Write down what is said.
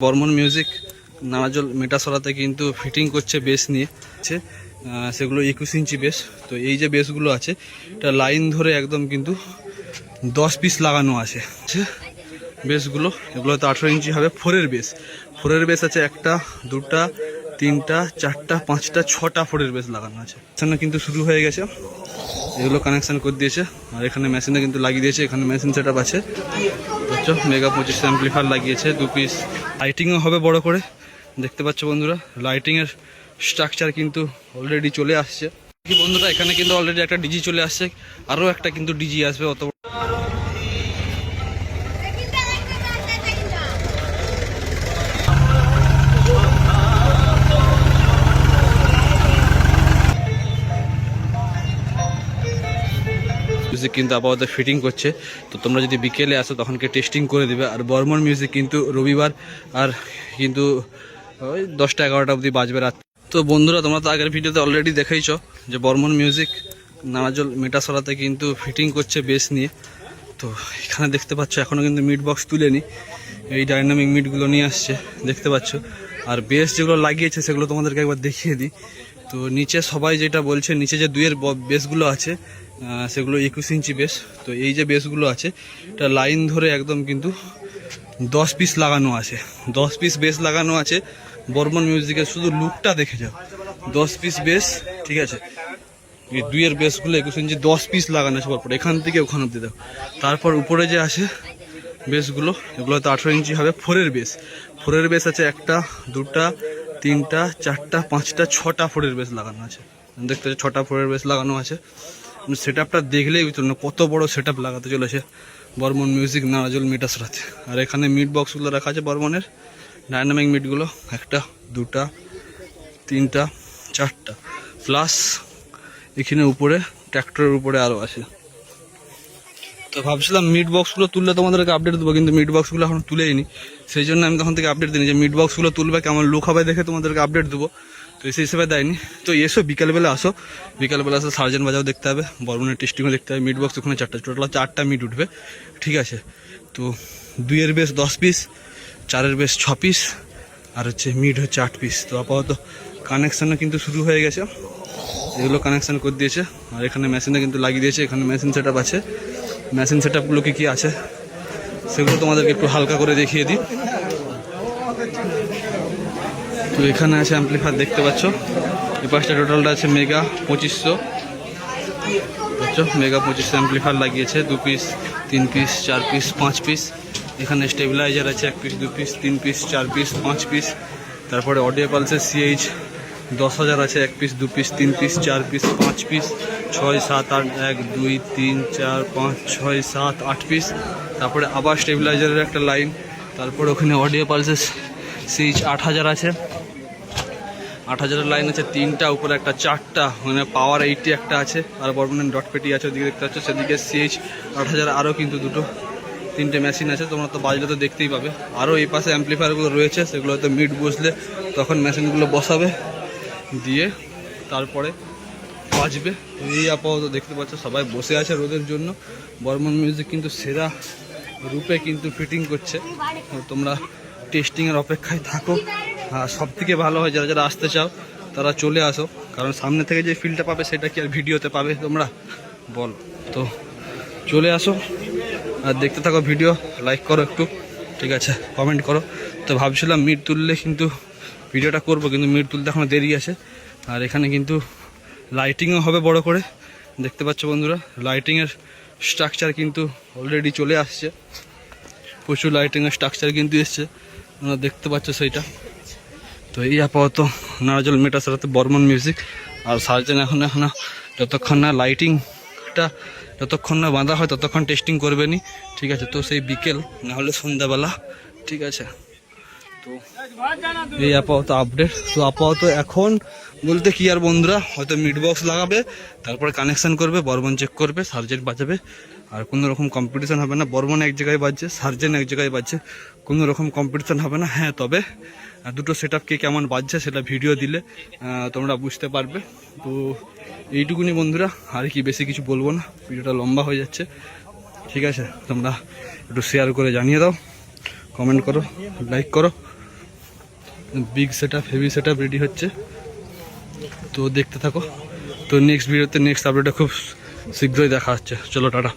Barman music Narajol মেটাসরাতে কিন্তু fitting করছে base নিয়ে। সেগুলো একুশ ইঞ্চি বেস। তো এই যে বেসগুলো আছে, এটা লাইন ধরে একদম কিন্তু দশ পিস লাগানো আছে। বেসগুলো, এগুলো তো আঠেরো ইঞ্চি হবে, ফোরের বেস। ফোরের বেস আছে একটা, দুটা, তিনটা, চারটা, পাঁচটা, ছটা ফোরের বেস লাগানো আছে। কিন্তু শুরু হয়ে গেছে। এগুলো কানেকশান করে দিয়েছে। আর এখানে মেশিনে কিন্তু লাগিয়ে দিয়েছে, এখানে মেশিন সেট আছে। বুঝছ মেগা পঁচিশ অ্যাম্পলিফায়ার লাগিয়েছে, দু পিস লাইটিংও হবে বড় করে, দেখতে পাচ্ছ বন্ধুরা। লাইটিংয়ের স্ট্রাকচার কিন্তু অলরেডি চলে আসছে। বন্ধুরা, এখানে কিন্তু অলরেডি একটা ডিজি চলে আসছে। আরও একটা কিন্তু ডিজি আসবে, অত মিউজিক কিন্তু আপাতত ফিটিং করছে। তো তোমরা যদি বিকেলে আসো তখনকে টেস্টিং করে দিবে। আর বর্মন মিউজিক কিন্তু রবিবার, আর কিন্তু ওই দশটা এগারোটা অবধি বাজবে রাত। তো বন্ধুরা, তোমরা তো আগের ভিডিওতে অলরেডি দেখেইছো যে বর্মন মিউজিক নারাজল মেটাসরাতে কিন্তু ফিটিং করছে বেস নিয়ে। তো এখানে দেখতে পাচ্ছ এখনও কিন্তু মিট বক্স তুলেনি। এই ডাইনামিক মিটগুলো নিয়ে আসছে, দেখতে পাচ্ছ। আর বেস যেগুলো লাগিয়েছে, সেগুলো তোমাদেরকে একবার দেখিয়ে দিই। তো নিচে সবাই যেটা বলছে, নিচে যে দুইয়ের বেসগুলো আছে সেগুলো একুশ ইঞ্চি বেস তো এই যে বেসগুলো আছে, এটা লাইন ধরে একদম কিন্তু দশ পিস লাগানো আছে। দশ পিস বেস লাগানো আছে। বর্মন মিউজিকের শুধু লুকটা দেখে যাও। দশ পিস বেস ঠিক আছে? এই দুইয়ের বেসগুলো একুশ ইঞ্চি দশ পিস লাগানো আছে পরপর এখান থেকে ওখান অব্দি দাও তারপর উপরে যে আছে বেসগুলো এগুলো তো আঠেরো ইঞ্চি হবে। ফোরের বেস ফোরের বেস আছে একটা, দুটা, তিনটা, চারটা, পাঁচটা, ছটা ফোরের বেস লাগানো আছে। দেখতে ছটা ফোরের বেস লাগানো আছে। সেট আপটা দেখলেই পারবে কত বড় সেট আপ লাগাতে চলেছে। বর্মন মিউজিক নারাজল মিটাস রাতে। আর এখানে মিট বক্সগুলো রাখা আছে বর্মনের। ডাইনামিক মিটগুলো একটা, দুটা, তিনটা, চারটা। প্লাস এখানে উপরে ট্র্যাক্টরের উপরে আরও আছে। তো ভাবছিলাম মিট বক্সগুলো তুললে তোমাদেরকে আপডেট দেবো, কিন্তু মিট বক্সগুলো এখন তুলেই নি সেই জন্য আমি তখন থেকে আপডেট দিইনি যে মিট বক্সগুলো তুলবে, কেমন লুক হবে দেখে তোমাদেরকে আপডেট দেবো। তো সেই হিসেবে দেয়নি। তো এসো, বিকালবেলা আসো। বিকালবেলা আসো সার্জেন বাজাও দেখতে হবে বর্মনের টেস্টিংও দেখতে হবে মিট বক্স ওখানে চারটা টোটাল চারটা মিট উঠবে, ঠিক আছে? তো দুইয়ের বেশ দশ পিস চারের বেশ ছ পিস আর হচ্ছে মিট হচ্ছে আট পিস তো আপাতত কানেকশানও কিন্তু শুরু হয়ে গেছে। এগুলো কানেকশান করে দিয়েছে। আর এখানে মেশিনে কিন্তু লাগিয়ে দিয়েছে, এখানে মেশিন সেট আছে। মেশিন সেট আপগুলো কী কী আছে, সেগুলো তোমাদেরকে একটু হালকা করে দেখিয়ে দিই। তো এখানে আছে অ্যাম্পলিফায়ার দেখতে পাচ্ছ। এই পাঁচটা টোটালটা আছে মেগা পঁচিশশো। বুঝছ মেগা পঁচিশশো অ্যাম্পলিফায়ার লাগিয়েছে। দু পিস তিন পিস চার পিস পাঁচ পিস এখানে স্টেবিলাইজার আছে এক পিস দু পিস তিন পিস চার পিস পাঁচ পিস তারপরে অডিও পালসের সিএইচ দশ হাজার আছে এক পিস দু পিস তিন পিস চার পিস পাঁচ পিস ছয়, সাত, আট, এক, দুই, তিন, চার, পাঁচ, ছয়, সাত, আট পিস তারপরে আবার স্টেবিলাইজারের একটা লাইন তারপরে ওখানে অডিও পালসের সিএইচ আট হাজার আছে। আট হাজারের লাইন আছে, তিনটা, উপরে একটা চারটা মানে পাওয়ার এইটটি একটা আছে, আর বর্মনের ডট পেটি আছে, ওদিকে দেখতে পাচ্ছ, সেদিকে সিএইচ আট হাজার, আরও কিন্তু দুটো, তিনটে মেশিন আছে, তোমরা তো বাজলে তো দেখতেই পাবে। আরও এই পাশে অ্যাম্পলিফায়ারগুলো রয়েছে সেগুলো হয়তো মিট বসলে তখন মেশিনগুলো বসাবে, দিয়ে তারপরে বাজবে। এই আপাতত দেখতে পাচ্ছ, সবাই বসে আছে রোদের জন্য। বর্মন মিউজিক কিন্তু সেরা। রূপে কিন্তু ফিটিং করছে। তোমরা টেস্টিংয়ের অপেক্ষায় থাকো। আর সব থেকে ভালো হয়, যারা যারা আসতে চাও, তারা চলে আসো। কারণ সামনে থেকে যে ফিলটা পাবে, সেটা কি আর ভিডিওতে পাবে তোমরা? বল। তো চলে আসো। আর দেখতে থাকো ভিডিও লাইক করো একটু। ঠিক আছে কমেন্ট করো। তো ভাবছিলাম মিট তুললে কিন্তু ভিডিওটা করব, কিন্তু মিট তুলতে এখনও দেরি আছে। আর এখানে কিন্তু লাইটিংও হবে বড় করে। দেখতে পাচ্ছ বন্ধুরা লাইটিংয়ের স্ট্রাকচার কিন্তু অলরেডি চলে আসছে। প্রচুর লাইটিংয়ের স্ট্রাকচার কিন্তু এসছে। তোমরা দেখতে পাচ্ছ সেইটা। তো এই আপাতত নারাজল মেটাসারাতে বর্মন মিউজিক আর সার্জেন এখন এখন যতক্ষণ না লাইটিংটা যতক্ষণ না বাঁধা হয়, ততক্ষণ টেস্টিং করবে নি। ঠিক আছে, তো সেই বিকেল না হলে সন্ধ্যাবেলা। ঠিক আছে। তো এই আপাতত আপডেট তো আপাতত এখন বলতে কি আর বন্ধুরা, হয়তো মিট বক্স লাগাবে, তারপরে কানেকশন করবে, বর্মন চেক করবে সার্জেন্ট বাজাবে। আর কোনো রকম কম্পিটিশন হবে না। বর্মন এক জায়গায় বাজছে সার্জেন এক জায়গায় বাজছে। কোনো রকম কম্পিটিশন হবে না। হ্যাঁ তবে দুটো সেট কে কেমন বাজছে সেটা ভিডিও দিলে তোমরা বুঝতে পারবে। তো এইটুকুনি বন্ধুরা, আর কি বেশি কিছু বলব না। ভিডিওটা লম্বা হয়ে যাচ্ছে। ঠিক আছে, তোমরা একটু শেয়ার করে জানিয়ে দাও। কমেন্ট করো লাইক করো। Big set up heavy set ready হচ্ছে। তো দেখতে থাকো। তো নেক্সট ভিডিওতে নেক্সট আপডেটটা খুব শীঘ্রই দেখা হচ্ছে। চলো, টাটা।